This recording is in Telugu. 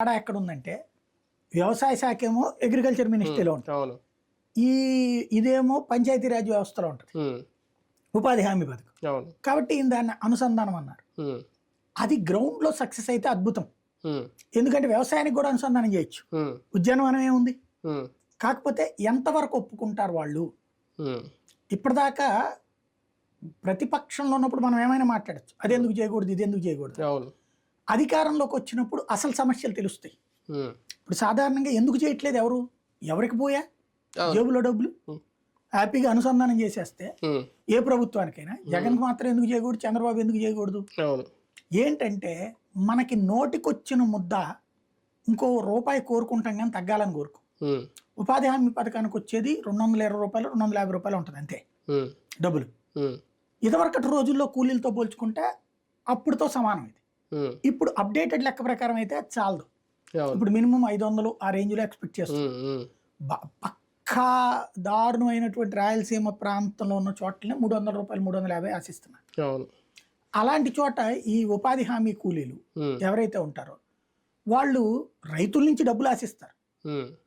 తేడా ఎక్కడ ఉందంటే వ్యవసాయ శాఖ ఏమో అగ్రికల్చర్ మినిస్ట్రీలో ఉంటుంది. ఈ ఇదేమో పంచాయతీరాజ్ వ్యవస్థలో ఉంటుంది. ఉపాధి హామీ పథకం. కాబట్టి దాన్ని అనుసంధానం అన్నారు. అది గ్రౌండ్లో సక్సెస్ అయితే అద్భుతం. ఎందుకంటే వ్యవసాయానికి కూడా అనుసంధానం చేయొచ్చు. ఉద్యానవనం ఏముంది? కాకపోతే ఎంతవరకు ఒప్పుకుంటారు వాళ్ళు? ఇప్పటిదాకా ప్రతిపక్షంలో ఉన్నప్పుడు మనం ఏమైనా మాట్లాడచ్చు. అది ఎందుకు చేయకూడదు? ఇది ఎందుకు చేయకూడదు? అధికారంలోకి వచ్చినప్పుడు అసలు సమస్యలు తెలుస్తాయి. ఇప్పుడు సాధారణంగా ఎందుకు చేయట్లేదు ఎవరు? ఎవరికి పోయా? జేబులో డబ్బులు. హ్యాపీగా అనుసంధానం చేసేస్తే ఏ ప్రభుత్వానికైనా జగన్ మాత్రం ఎందుకు చేయకూడదు? చంద్రబాబు ఎందుకు చేయకూడదు? ఏంటంటే మనకి నోటికొచ్చిన ముద్ద ఇంకో రూపాయి కోరుకుంటాం కానీ తగ్గాలని కోరుకో. ఉపాధి హామీ పథకానికి వచ్చేది రెండు వందల ఇరవై రూపాయలు రెండు వందల యాభై రూపాయలు ఉంటుంది అంతే. డబ్బులు. ఇదివరకటి రోజుల్లో కూలీలతో పోల్చుకుంటే అప్పుడుతో సమానం ఇది. ఇప్పుడు అప్డేటెడ్ లెక్క ప్రకారం అయితే అది చాలదు. ఇప్పుడు మినిమం ఐదు వందలు ఆ రేంజ్లో ఎక్స్పెక్ట్ చేస్తాం. పక్కా దారుణమైనటువంటి రాయలసీమ ప్రాంతంలో ఉన్న చోట్లనే మూడు వందల రూపాయలు మూడు వందల యాభై ఆశిస్తున్నారు అలాంటి చోట ఈ ఉపాధి హామీ కూలీలు ఎవరైతే ఉంటారో వాళ్ళు రైతుల నుంచి డబ్బులు ఆశిస్తారు.